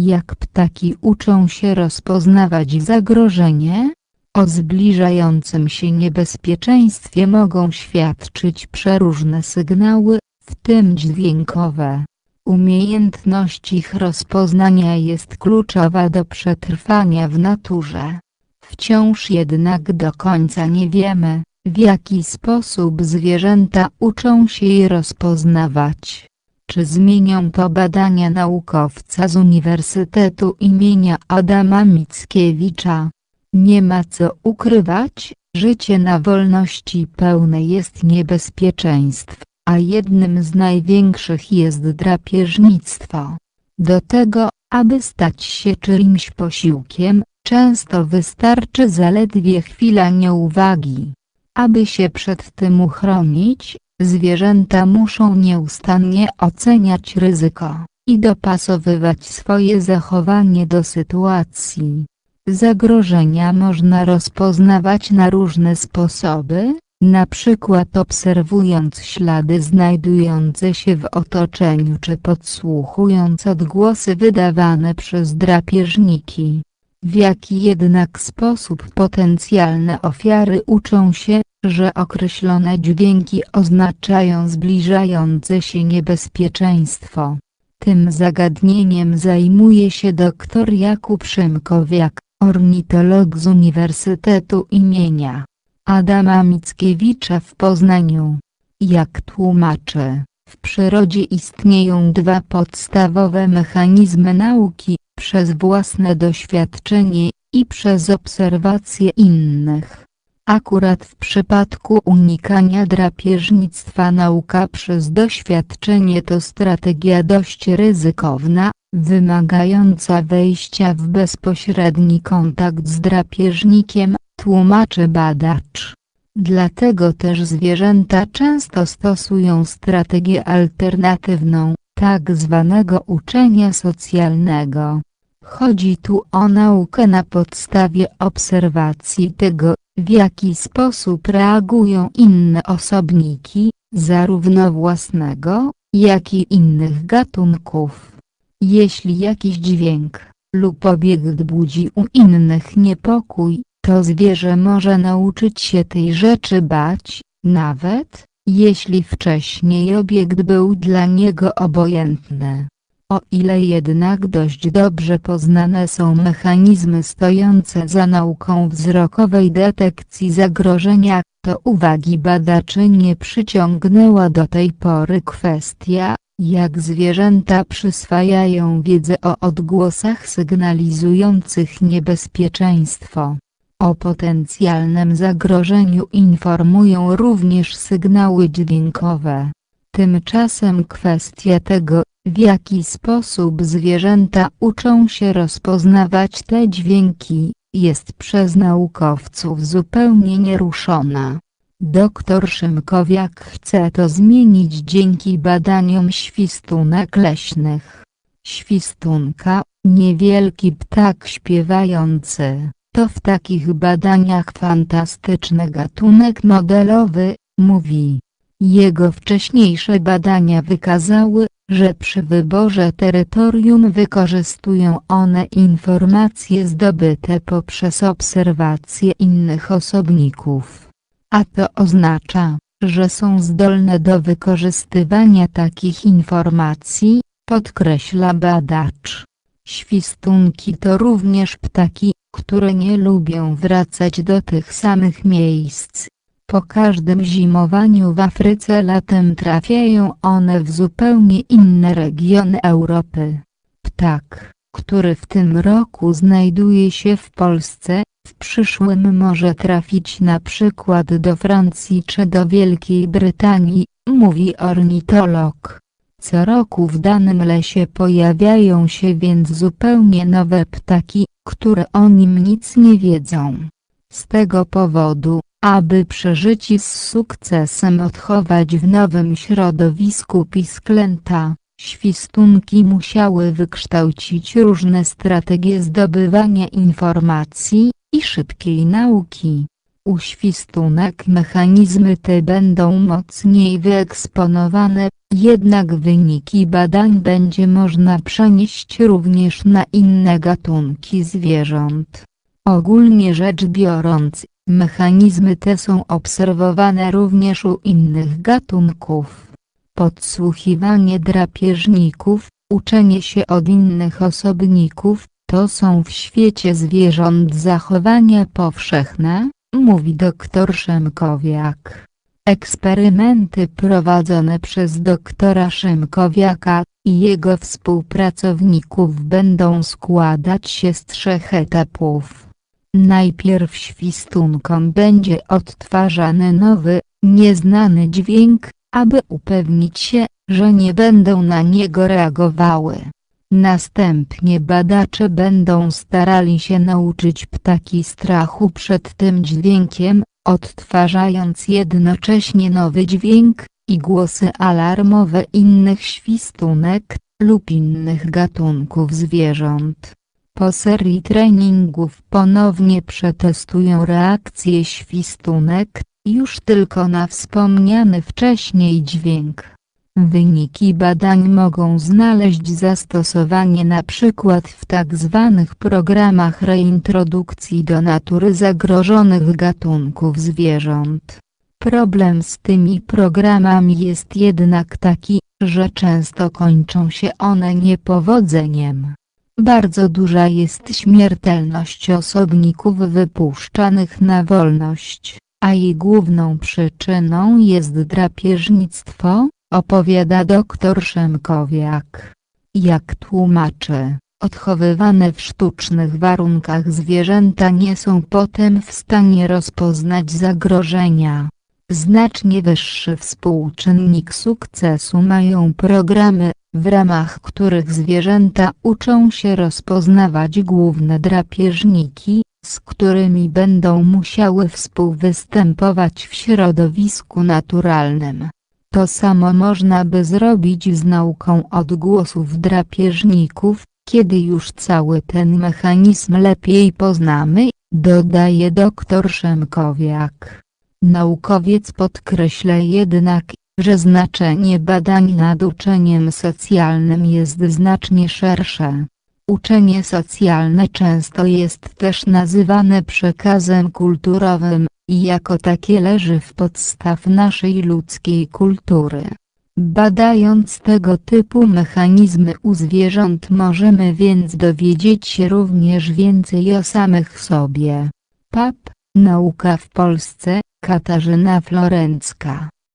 Jak ptaki uczą się rozpoznawać zagrożenie, o zbliżającym się niebezpieczeństwie mogą świadczyć przeróżne sygnały, w tym dźwiękowe. Umiejętność ich rozpoznania jest kluczowa do przetrwania w naturze. Wciąż jednak do końca nie wiemy, w jaki sposób zwierzęta uczą się je rozpoznawać. Czy zmienią to badania naukowca z Uniwersytetu imienia Adama Mickiewicza? Nie ma co ukrywać, życie na wolności pełne jest niebezpieczeństw, a jednym z największych jest drapieżnictwo. Do tego, aby stać się czymś posiłkiem, często wystarczy zaledwie chwila nieuwagi. Aby się przed tym uchronić, zwierzęta muszą nieustannie oceniać ryzyko i dopasowywać swoje zachowanie do sytuacji. Zagrożenia można rozpoznawać na różne sposoby, na przykład obserwując ślady znajdujące się w otoczeniu czy podsłuchując odgłosy wydawane przez drapieżniki. W jaki jednak sposób potencjalne ofiary uczą się, że określone dźwięki oznaczają zbliżające się niebezpieczeństwo. Tym zagadnieniem zajmuje się dr Jakub Szymkowiak, ornitolog z Uniwersytetu imienia Adama Mickiewicza w Poznaniu. Jak tłumaczy, w przyrodzie istnieją dwa podstawowe mechanizmy nauki, przez własne doświadczenie i przez obserwacje innych. Akurat w przypadku unikania drapieżnictwa nauka przez doświadczenie to strategia dość ryzykowna, wymagająca wejścia w bezpośredni kontakt z drapieżnikiem, tłumaczy badacz. Dlatego też zwierzęta często stosują strategię alternatywną, tak zwanego uczenia socjalnego. Chodzi tu o naukę na podstawie obserwacji tego, w jaki sposób reagują inne osobniki, zarówno własnego, jak i innych gatunków. Jeśli jakiś dźwięk lub obiekt budzi u innych niepokój, to zwierzę może nauczyć się tej rzeczy bać, nawet jeśli wcześniej obiekt był dla niego obojętny. O ile jednak dość dobrze poznane są mechanizmy stojące za nauką wzrokowej detekcji zagrożenia, to uwagi badaczy nie przyciągnęła do tej pory kwestia, jak zwierzęta przyswajają wiedzę o odgłosach sygnalizujących niebezpieczeństwo. O potencjalnym zagrożeniu informują również sygnały dźwiękowe. Tymczasem kwestia tego, w jaki sposób zwierzęta uczą się rozpoznawać te dźwięki, jest przez naukowców zupełnie nieruszona. Doktor Szymkowiak chce to zmienić dzięki badaniom świstunek leśnych. Świstunka, niewielki ptak śpiewający, to w takich badaniach fantastyczny gatunek modelowy, mówi. Jego wcześniejsze badania wykazały, że przy wyborze terytorium wykorzystują one informacje zdobyte poprzez obserwacje innych osobników. A to oznacza, że są zdolne do wykorzystywania takich informacji, podkreśla badacz. Świstunki to również ptaki, które nie lubią wracać do tych samych miejsc. Po każdym zimowaniu w Afryce latem trafiają one w zupełnie inne regiony Europy. Ptak, który w tym roku znajduje się w Polsce, w przyszłym może trafić na przykład do Francji czy do Wielkiej Brytanii, mówi ornitolog. Co roku w danym lesie pojawiają się więc zupełnie nowe ptaki, które o nim nic nie wiedzą. Z tego powodu, aby przeżyć i z sukcesem odchować w nowym środowisku pisklęta, świstunki musiały wykształcić różne strategie zdobywania informacji i szybkiej nauki. U świstunek mechanizmy te będą mocniej wyeksponowane, jednak wyniki badań będzie można przenieść również na inne gatunki zwierząt. Ogólnie rzecz biorąc, mechanizmy te są obserwowane również u innych gatunków. Podsłuchiwanie drapieżników, uczenie się od innych osobników, to są w świecie zwierząt zachowania powszechne, mówi dr Szymkowiak. Eksperymenty prowadzone przez doktora Szymkowiaka i jego współpracowników będą składać się z trzech etapów. Najpierw świstunkom będzie odtwarzany nowy, nieznany dźwięk, aby upewnić się, że nie będą na niego reagowały. Następnie badacze będą starali się nauczyć ptaki strachu przed tym dźwiękiem, odtwarzając jednocześnie nowy dźwięk i głosy alarmowe innych świstunek lub innych gatunków zwierząt. Po serii treningów ponownie przetestują reakcję świstunek, już tylko na wspomniany wcześniej dźwięk. Wyniki badań mogą znaleźć zastosowanie przykład w. Tak programach reintrodukcji do natury zagrożonych gatunków zwierząt. Problem z tymi programami jest jednak taki, że często kończą się one niepowodzeniem. Bardzo duża jest śmiertelność osobników wypuszczanych na wolność, a jej główną przyczyną jest drapieżnictwo, opowiada dr Szemkowiak. Jak tłumaczy, odchowywane w sztucznych warunkach zwierzęta nie są potem w stanie rozpoznać zagrożenia. Znacznie wyższy współczynnik sukcesu mają programy, w ramach których zwierzęta uczą się rozpoznawać główne drapieżniki, z którymi będą musiały współwystępować w środowisku naturalnym. To samo można by zrobić z nauką odgłosów drapieżników, kiedy już cały ten mechanizm lepiej poznamy, dodaje dr Szemkowiak. Naukowiec podkreśla jednak, że znaczenie badań nad uczeniem socjalnym jest znacznie szersze. Uczenie socjalne często jest też nazywane przekazem kulturowym, i jako takie leży w podstaw naszej ludzkiej kultury. Badając tego typu mechanizmy u zwierząt możemy więc dowiedzieć się również więcej o samych sobie. PAP, Nauka w Polsce, Katarzyna Florencka